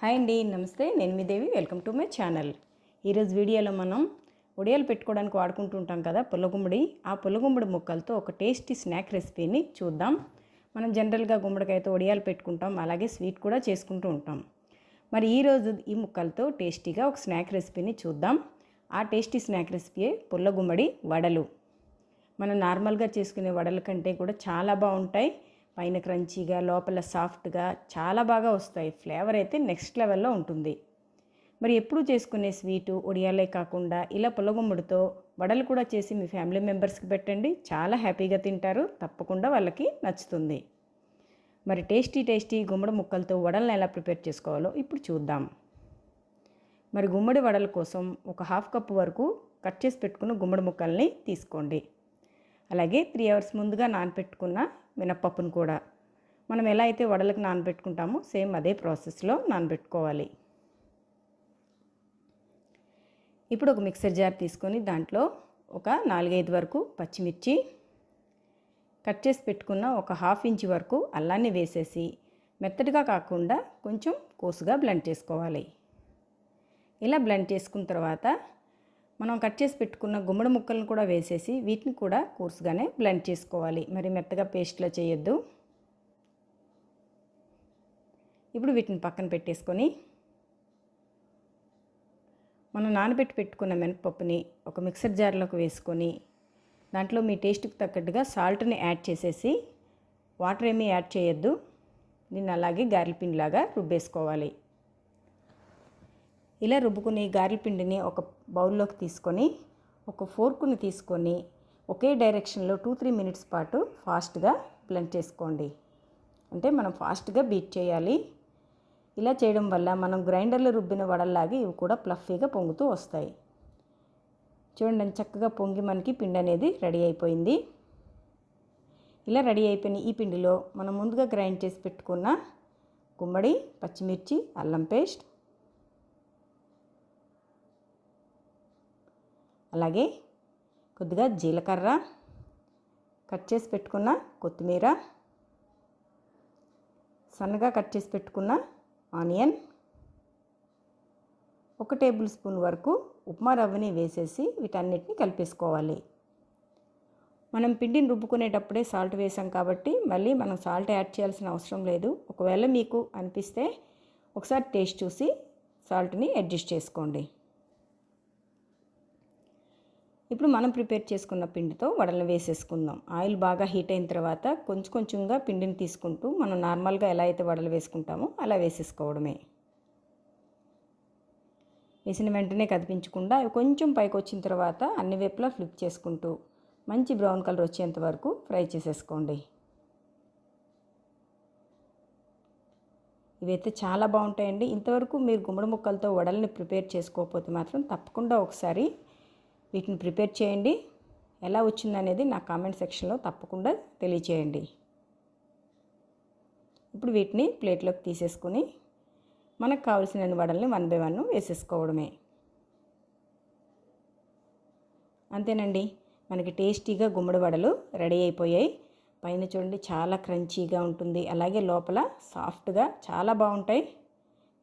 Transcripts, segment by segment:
Hi అండి నమస్తే. నేను మీ Devi. Welcome to my channel. ఈరోజు వీడియోలో మనం ఉడియాలు పెట్టుకోవడానికి వాడుకుంటుంటాం కదా పుల్లగుమ్మడి. ఆ పుల్లగుమ్మడి ముక్కలతో ఒక టేస్టీ స్నాక్ రెసిపీని చూద్దాం. మనం జనరల్గా గుమ్మడికాయతో ఉడియాలు పెట్టుకుంటాం అలాగే స్వీట్ కూడా చేసుకుంటూ ఉంటాం. మరి ఈరోజు ఈ ముక్కలతో టేస్టీగా ఒక స్నాక్ రెసిపీని చూద్దాం. ఆ టేస్టీ స్నాక్ రెసిపీ పుల్లగుమ్మడి వడలు. మనం నార్మల్గా చేసుకునే వడల కంటే కూడా చాలా బాగుంటాయి. పైన క్రంచీగా లోపల సాఫ్ట్గా చాలా బాగా వస్తాయి. ఫ్లేవర్ అయితే నెక్స్ట్ లెవెల్లో ఉంటుంది. మరి ఎప్పుడు చేసుకునే స్వీటు ఒడియాలే కాకుండా ఇలా పులగుమ్మడితో వడలు కూడా చేసి మీ ఫ్యామిలీ మెంబర్స్కి పెట్టండి. చాలా హ్యాపీగా తింటారు. తప్పకుండా వాళ్ళకి నచ్చుతుంది. మరి టేస్టీ టేస్టీ గుమ్మడి ముక్కలతో వడలను ఎలా ప్రిపేర్ చేసుకోవాలో ఇప్పుడు చూద్దాం. మరి గుమ్మడి వడల కోసం ఒక హాఫ్ కప్ వరకు కట్ చేసి పెట్టుకున్న గుమ్మడి ముక్కల్ని తీసుకోండి. అలాగే త్రీ అవర్స్ ముందుగా నానపెట్టుకున్న మినప్పప్పును కూడా. మనం ఎలా అయితే వడలకు నానబెట్టుకుంటామో సేమ్ అదే ప్రాసెస్లో నానబెట్టుకోవాలి. ఇప్పుడు ఒక మిక్సర్ జార్ తీసుకొని దాంట్లో ఒక నాలుగైదు వరకు పచ్చిమిర్చి కట్ చేసి పెట్టుకున్న ఒక హాఫ్ ఇంచ్ వరకు అల్లాన్ని వేసేసి మెత్తటిగా కాకుండా కొంచెం కోసుగా బ్లెండ్ చేసుకోవాలి. ఇలా బ్లెండ్ చేసుకున్న తర్వాత మనం కట్ చేసి పెట్టుకున్న గుమ్మడి ముక్కలను కూడా వేసేసి వీటిని కూడా కూర్చుగానే బ్లెండ్ చేసుకోవాలి. మరి మెత్తగా పేస్ట్లో చేయొద్దు. ఇప్పుడు వీటిని పక్కన పెట్టేసుకొని మనం నానబెట్టి పెట్టుకున్న మినపప్పుని ఒక మిక్సర్ జార్లోకి వేసుకొని దాంట్లో మీ టేస్ట్కి తగ్గట్టుగా సాల్ట్ని యాడ్ చేసేసి వాటర్ ఏమీ యాడ్ చేయొద్దు. దీన్ని అలాగే గారెల లాగా రుబ్బేసుకోవాలి. ఇలా రుబ్బుకుని గారెల పిండిని ఒక బౌల్లోకి తీసుకొని ఒక ఫోర్కుని తీసుకొని ఒకే డైరెక్షన్లో టూ త్రీ మినిట్స్ పాటు ఫాస్ట్గా బ్లెండ్ చేసుకోండి. అంటే మనం ఫాస్ట్గా బీట్ చేయాలి. ఇలా చేయడం వల్ల మనం గ్రైండర్లో రుబ్బిన వడల్లాగే ఇవి కూడా ప్లఫీగా పొంగుతూ వస్తాయి. చూడండి చక్కగా పొంగి మనకి పిండి అనేది రెడీ అయిపోయింది. ఇలా రెడీ అయిపోయిన ఈ పిండిలో మనం ముందుగా గ్రైండ్ చేసి పెట్టుకున్న గుమ్మడి పచ్చిమిర్చి అల్లం పేస్ట్ అలాగే కొద్దిగా జీలకర్ర కట్ చేసి పెట్టుకున్న కొత్తిమీర సన్నగా కట్ చేసి పెట్టుకున్న ఆనియన్ ఒక టేబుల్ స్పూన్ వరకు ఉప్మా రవ్వని వేసేసి వీటన్నిటిని కలిపేసుకోవాలి. మనం పిండిని రుబ్బుకునేటప్పుడే సాల్ట్ వేసాం కాబట్టి మళ్ళీ మనం సాల్ట్ యాడ్ చేయాల్సిన అవసరం లేదు. ఒకవేళ మీకు అనిపిస్తే ఒకసారి టేస్ట్ చూసి సాల్ట్ని అడ్జస్ట్ చేసుకోండి. ఇప్పుడు మనం ప్రిపేర్ చేసుకున్న పిండితో వడలు వేసేసుకుందాం. ఆయిల్ బాగా హీట్ అయిన తర్వాత కొంచెం కొంచెంగా పిండిని తీసుకుంటూ మనం నార్మల్గా ఎలా అయితే వడలు వేసుకుంటామో అలా వేసేసుకోవడమే. వేసిన వెంటనే కదిపించకుండా అవి కొంచెం పైకి వచ్చిన తర్వాత అన్ని వైపులా ఫ్లిప్ చేసుకుంటూ మంచి బ్రౌన్ కలర్ వచ్చేంత వరకు ఫ్రై చేసేసుకోండి. ఇవైతే చాలా బాగుంటాయండి. ఇంతవరకు మీరు గుమ్మడి ముక్కలతో వడల్ని ప్రిపేర్ చేసుకోకపోతే మాత్రం తప్పకుండా ఒకసారి వీటిని ప్రిపేర్ చేయండి. ఎలా వచ్చిందనేది నా కామెంట్ సెక్షన్లో తప్పకుండా తెలియచేయండి. ఇప్పుడు వీటిని ప్లేట్లోకి తీసేసుకుని మనకు కావాల్సిన వడల్ని వన్ బై వన్ వేసేసుకోవడమే. అంతేనండి మనకి టేస్టీగా గుమ్మడి వడలు రెడీ అయిపోయాయి. పైన చూడండి చాలా క్రంచీగా ఉంటుంది. అలాగే లోపల సాఫ్ట్గా చాలా బాగుంటాయి.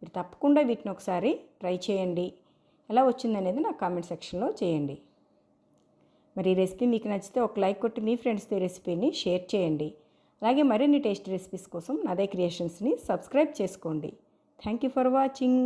మీరు తప్పకుండా వీటిని ఒకసారి ట్రై చేయండి. ఎలా వచ్చిందనేది నా కామెంట్ సెక్షన్లో చేయండి. మరి ఈ రెసిపీ మీకు నచ్చితే ఒక లైక్ కొట్టి మీ ఫ్రెండ్స్తో ఈ రెసిపీని షేర్ చేయండి. అలాగే మరిన్ని టేస్ట్ రెసిపీస్ కోసం నాదే క్రియేషన్స్ని సబ్స్క్రైబ్ చేసుకోండి. Thank you for watching.